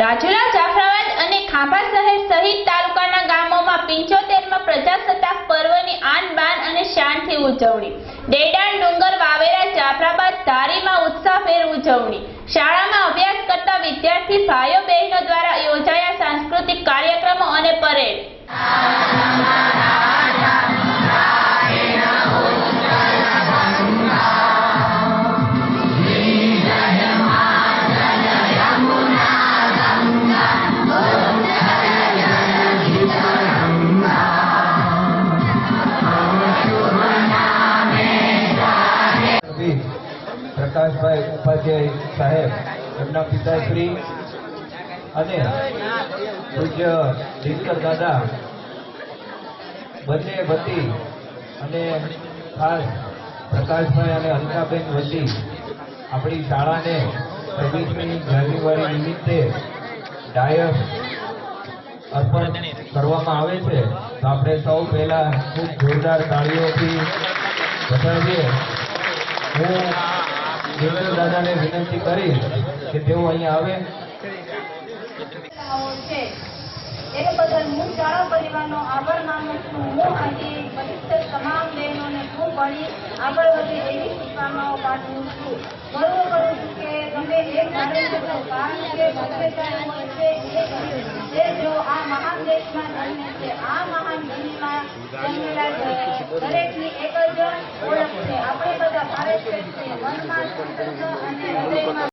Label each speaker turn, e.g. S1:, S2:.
S1: રાજુલા, જાફરાબાદ અને ખાંભા શહેર સહિત તાલુકાના ગામોમાં પિંચોતેરમાં પ્રજાસત્તાક પર્વની આન બાન અને શાનથી ઉજવણી. ડેડાણ, ડુંગર, વાવેરા, જાફરાબાદ ધારીમાં ઉત્સાહભેર ઉજવણી. શાળામાં અભ્યાસ કરતા વિદ્યાર્થી ભાઈઓ બહેનો દ્વારા
S2: પ્રકાશભાઈ ઉપાધ્યાય સાહેબ, એમના પિતાશ્રી અને પૂજ્ય દિનકર દાદા, બંને વતી અને ખાસ પ્રકાશભાઈ અને અલકાબેન વતી આપણી શાળાને છવ્વીસમી જાન્યુઆરી નિમિત્તે ડાયસ અર્પણ કરવામાં આવે છે. તો આપણે સૌ પહેલા ખૂબ જોરદાર તાળીઓથી વધાવીએ હું દેવેન્દ્ર દાદાને વિનંતી કરી કે તેઓ અહીંયા આવે.
S3: એ બદલ હું પરિવારનો આભાર માનું છું. હું પરીક્ષિત તમામ બહેનોને ખૂબ ભણી આગળ વધી એવી પાઠવું છું. કે તમે છે જે આ મહાન દેશમાં આ મહાન ભૂમિમાં ઓળખ છે. આપણે બધા わしは、ちょっと、あなたがいます。